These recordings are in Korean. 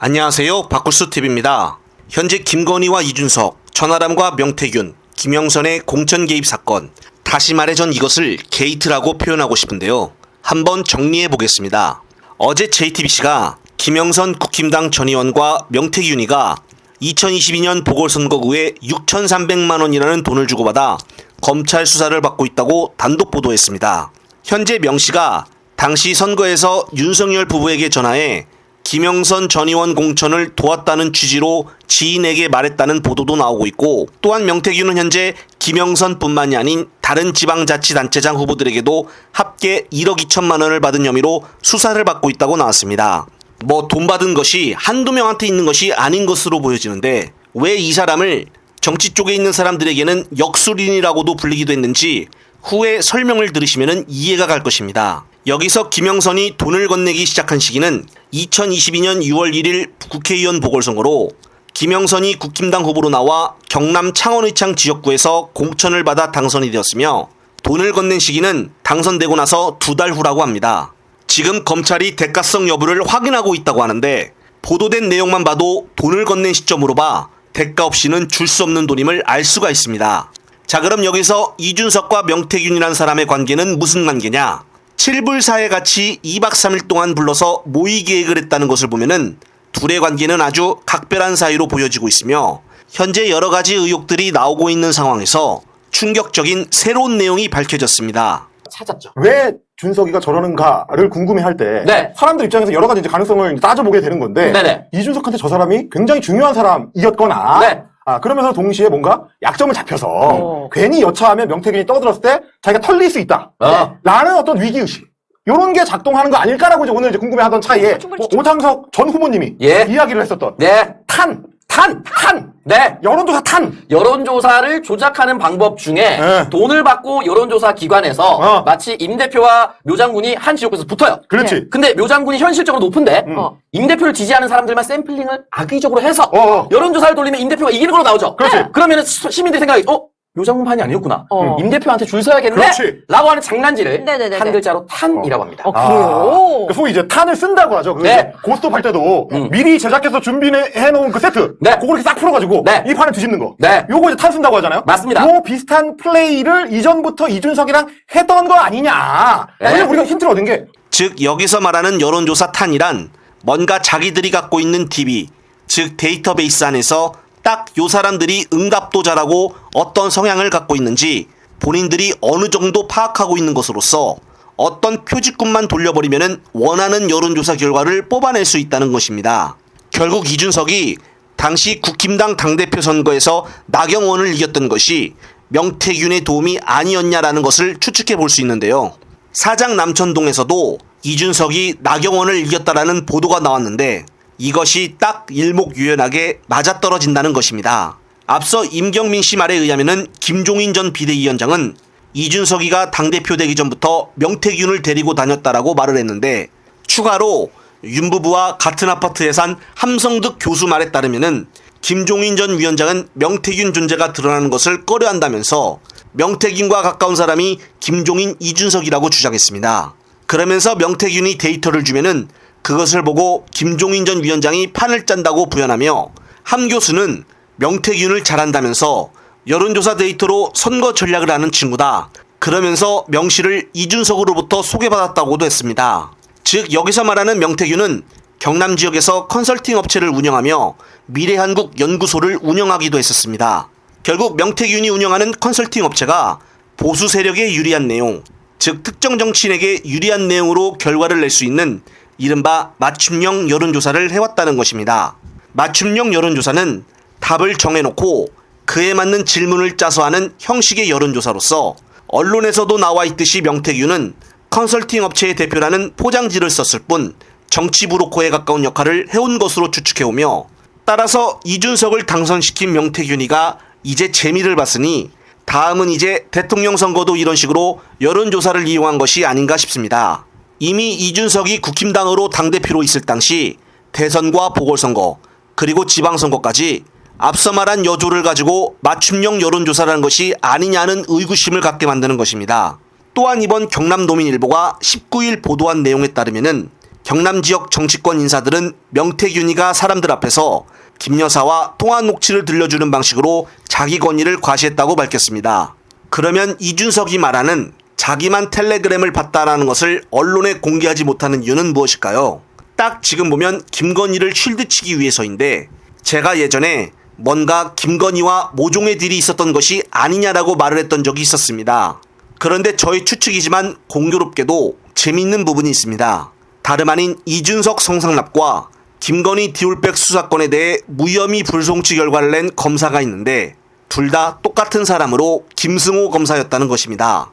안녕하세요. 바꿀수TV입니다. 현재 김건희와 이준석, 천하람과 명태균, 김영선의 공천 개입 사건. 다시 말해 전 이것을 게이트라고 표현하고 싶은데요. 한번 정리해 보겠습니다. 어제 JTBC가 김영선 국힘당 전 의원과 명태균이가 2022년 보궐선거구에 6,300만 원이라는 돈을 주고받아 검찰 수사를 받고 있다고 단독 보도했습니다. 현재 명 씨가 당시 선거에서 윤석열 부부에게 전화해 김영선 전 의원 공천을 도왔다는 취지로 지인에게 말했다는 보도도 나오고 있고 또한 명태균은 현재 김영선뿐만이 아닌 다른 지방자치단체장 후보들에게도 합계 1억 2천만 원을 받은 혐의로 수사를 받고 있다고 나왔습니다. 뭐 돈 받은 것이 한두 명한테 있는 것이 아닌 것으로 보여지는데 왜 이 사람을 정치 쪽에 있는 사람들에게는 역술인이라고도 불리기도 했는지 후에 설명을 들으시면 이해가 갈 것입니다. 여기서 김영선이 돈을 건네기 시작한 시기는 2022년 6월 1일 국회의원 보궐선거로 김영선이 국힘당 후보로 나와 경남 창원의창 지역구에서 공천을 받아 당선이 되었으며 돈을 건넨 시기는 당선되고 나서 두 달 후라고 합니다. 지금 검찰이 대가성 여부를 확인하고 있다고 하는데 보도된 내용만 봐도 돈을 건넨 시점으로 봐 대가 없이는 줄 수 없는 돈임을 알 수가 있습니다. 자 그럼 여기서 이준석과 명태균이라는 사람의 관계는 무슨 관계냐? 7불사에 같이 2박 3일 동안 불러서 모의 계획을 했다는 것을 보면은 둘의 관계는 아주 각별한 사이로 보여지고 있으며 현재 여러 가지 의혹들이 나오고 있는 상황에서 충격적인 새로운 내용이 밝혀졌습니다. 찾았죠. 왜 준석이가 저러는가를 궁금해할 때 네. 사람들 입장에서 여러 가지 이제 가능성을 이제 따져보게 되는 건데 네네. 이준석한테 저 사람이 굉장히 중요한 사람이었거나 네. 아, 그러면서 동시에 뭔가 약점을 잡혀서 어. 괜히 여차하면 명태균이 떠들었을 때 자기가 털릴 수 있다. 어. 라는 어떤 위기의식. 요런 게 작동하는 거 아닐까라고 이제 오늘 이제 궁금해하던 차이에 충분히 뭐 오창석 전 후보님이 예. 이야기를 했었던 네. 탄, 탄! 탄, 네. 여론조사 탄. 여론조사를 조작하는 방법 중에 네. 돈을 받고 여론조사 기관에서 어. 마치 임 대표와 묘 장군이 한 지역구에서 붙어요. 그렇지. 근데 묘 장군이 현실적으로 높은데 어. 임 대표를 지지하는 사람들만 샘플링을 악의적으로 해서 어, 어. 여론조사를 돌리면 임 대표가 이기는 걸로 나오죠. 그렇지. 그러면 시민들이 생각이 어? 묘 장군판이 아니었구나. 어. 임 대표한테 줄 서야겠네. 그렇지. 라고 하는 장난질을 네네네네. 한 글자로 탄이라고 합니다. 어, 아, 그래요? 그 소위 이제 탄을 쓴다고 하죠. 그 네. 고스톱 할 때도 음. 미리 제작해서 준비해 놓은 그 세트. 네. 그걸 이렇게 싹 풀어가지고 네. 이 판을 뒤집는 거. 네. 요거 이제 탄 쓴다고 하잖아요. 맞습니다. 요 비슷한 플레이를 이전부터 이준석이랑 했던 거 아니냐. 네. 왜냐면 우리가 힌트를 얻은 게 즉 여기서 말하는 여론조사 탄이란 뭔가 자기들이 갖고 있는 DB, 즉 데이터베이스 안에서 딱 요 사람들이 응답도 잘하고 어떤 성향을 갖고 있는지 본인들이 어느 정도 파악하고 있는 것으로서 어떤 표지꾼만 돌려버리면은 원하는 여론조사 결과를 뽑아낼 수 있다는 것입니다. 결국 이준석이 당시 국힘당 당대표 선거에서 나경원을 이겼던 것이 명태균의 도움이 아니었냐라는 것을 추측해 볼 수 있는데요. 사장 남천동에서도 이준석이 나경원을 이겼다라는 보도가 나왔는데 이것이 딱 일목요연하게 맞아떨어진다는 것입니다. 앞서 임경민 씨 말에 의하면은 김종인 전 비대위원장은 이준석이가 당대표 되기 전부터 명태균을 데리고 다녔다라고 말을 했는데 추가로 윤 부부와 같은 아파트에 산 함성득 교수 말에 따르면은 김종인 전 위원장은 명태균 존재가 드러나는 것을 꺼려한다면서 명태균과 가까운 사람이 김종인 이준석이라고 주장했습니다. 그러면서 명태균이 데이터를 주면은 그것을 보고 김종인 전 위원장이 판을 짠다고 부연하며 함 교수는 명태균을 잘한다면서 여론조사 데이터로 선거 전략을 하는 친구다. 그러면서 명 씨를 이준석으로부터 소개받았다고도 했습니다. 즉 여기서 말하는 명태균은 경남 지역에서 컨설팅 업체를 운영하며 미래한국 연구소를 운영하기도 했었습니다. 결국 명태균이 운영하는 컨설팅 업체가 보수 세력에 유리한 내용, 즉 특정 정치인에게 유리한 내용으로 결과를 낼 수 있는 이른바 맞춤형 여론조사를 해왔다는 것입니다. 맞춤형 여론조사는 답을 정해놓고 그에 맞는 질문을 짜서 하는 형식의 여론조사로서 언론에서도 나와 있듯이 명태균은 컨설팅 업체의 대표라는 포장지를 썼을 뿐 정치 브로커에 가까운 역할을 해온 것으로 추측해오며 따라서 이준석을 당선시킨 명태균이가 이제 재미를 봤으니 다음은 이제 대통령 선거도 이런 식으로 여론조사를 이용한 것이 아닌가 싶습니다. 이미 이준석이 국힘당으로 당대표로 있을 당시 대선과 보궐선거 그리고 지방선거까지 앞서 말한 여조를 가지고 맞춤형 여론조사라는 것이 아니냐는 의구심을 갖게 만드는 것입니다. 또한 이번 경남도민일보가 19일 보도한 내용에 따르면은 경남 지역 정치권 인사들은 명태균이가 사람들 앞에서 김 여사와 통화 녹취를 들려주는 방식으로 자기 권위를 과시했다고 밝혔습니다. 그러면 이준석이 말하는 자기만 텔레그램을 봤다라는 것을 언론에 공개하지 못하는 이유는 무엇일까요? 딱 지금 보면 김건희를 쉴드치기 위해서인데 제가 예전에 뭔가 김건희와 모종의 딜이 있었던 것이 아니냐라고 말을 했던 적이 있었습니다. 그런데 저의 추측이지만 공교롭게도 재미있는 부분이 있습니다. 다름 아닌 이준석 성상납과 김건희 디올백 수사건에 대해 무혐의 불송치 결과를 낸 검사가 있는데 둘 다 똑같은 사람으로 김승호 검사였다는 것입니다.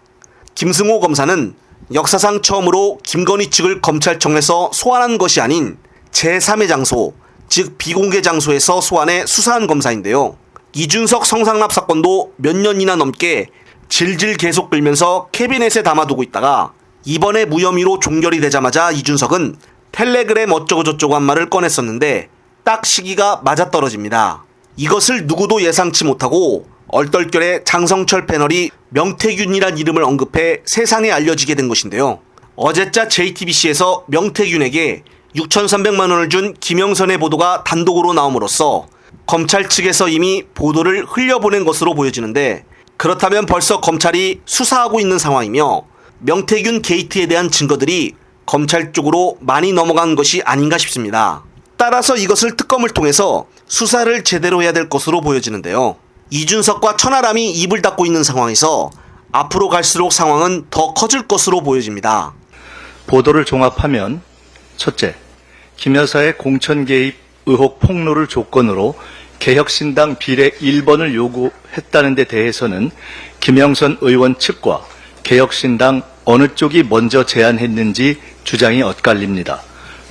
김승호 검사는 역사상 처음으로 김건희 측을 검찰청에서 소환한 것이 아닌 제3의 장소, 즉 비공개 장소에서 소환해 수사한 검사인데요. 이준석 성상납 사건도 몇 년이나 넘게 질질 계속 끌면서 캐비넷에 담아두고 있다가 이번에 무혐의로 종결이 되자마자 이준석은 텔레그램 어쩌고저쩌고 한 말을 꺼냈었는데 딱 시기가 맞아떨어집니다. 이것을 누구도 예상치 못하고 얼떨결에 장성철 패널이 명태균이란 이름을 언급해 세상에 알려지게 된 것인데요. 어제자 JTBC에서 명태균에게 6,300만 원을 준 김영선의 보도가 단독으로 나옴으로써 검찰 측에서 이미 보도를 흘려보낸 것으로 보여지는데 그렇다면 벌써 검찰이 수사하고 있는 상황이며 명태균 게이트에 대한 증거들이 검찰 쪽으로 많이 넘어간 것이 아닌가 싶습니다. 따라서 이것을 특검을 통해서 수사를 제대로 해야 될 것으로 보여지는데요. 이준석과 천하람이 입을 닫고 있는 상황에서 앞으로 갈수록 상황은 더 커질 것으로 보여집니다. 보도를 종합하면 첫째, 김 여사의 공천 개입 의혹 폭로를 조건으로 개혁신당 비례 1번을 요구했다는 데 대해서는 김영선 의원 측과 개혁신당 어느 쪽이 먼저 제안했는지 주장이 엇갈립니다.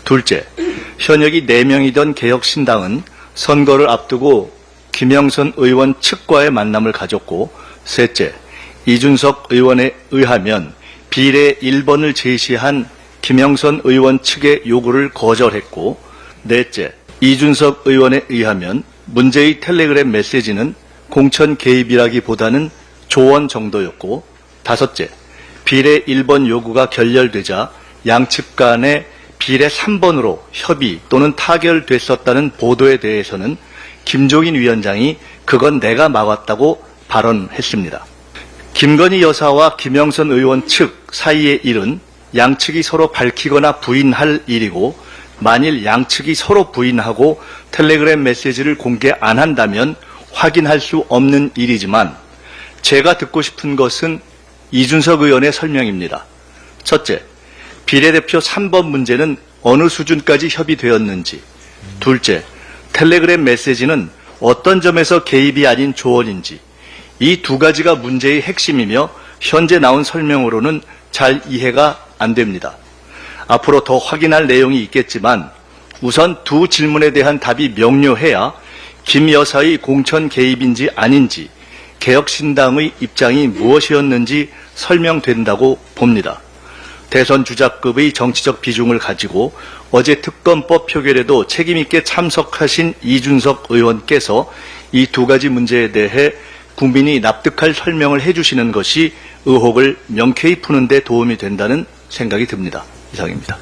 둘째, 현역이 4명이던 개혁신당은 선거를 앞두고 김영선 의원 측과의 만남을 가졌고 셋째, 이준석 의원에 의하면 비례 1번을 제시한 김영선 의원 측의 요구를 거절했고 넷째, 이준석 의원에 의하면 문제의 텔레그램 메시지는 공천 개입이라기보다는 조언 정도였고 다섯째, 비례 1번 요구가 결렬되자 양측 간에 비례 3번으로 협의 또는 타결됐었다는 보도에 대해서는 김종인 위원장이 그건 내가 막았다고 발언했습니다. 김건희 여사와 김영선 의원 측 사이의 일은 양측이 서로 밝히거나 부인할 일이고 만일 양측이 서로 부인하고 텔레그램 메시지를 공개 안 한다면 확인할 수 없는 일이지만 제가 듣고 싶은 것은 이준석 의원의 설명입니다. 첫째, 비례대표 3번 문제는 어느 수준까지 협의되었는지. 둘째, 텔레그램 메시지는 어떤 점에서 개입이 아닌 조언인지. 이 두 가지가 문제의 핵심이며 현재 나온 설명으로는 잘 이해가 안 됩니다. 앞으로 더 확인할 내용이 있겠지만 우선 두 질문에 대한 답이 명료해야 김 여사의 공천 개입인지 아닌지 개혁신당의 입장이 무엇이었는지 설명된다고 봅니다. 대선 주자급의 정치적 비중을 가지고 어제 특검법 표결에도 책임있게 참석하신 이준석 의원께서 이 두 가지 문제에 대해 국민이 납득할 설명을 해주시는 것이 의혹을 명쾌히 푸는 데 도움이 된다는 생각이 듭니다. 이상입니다.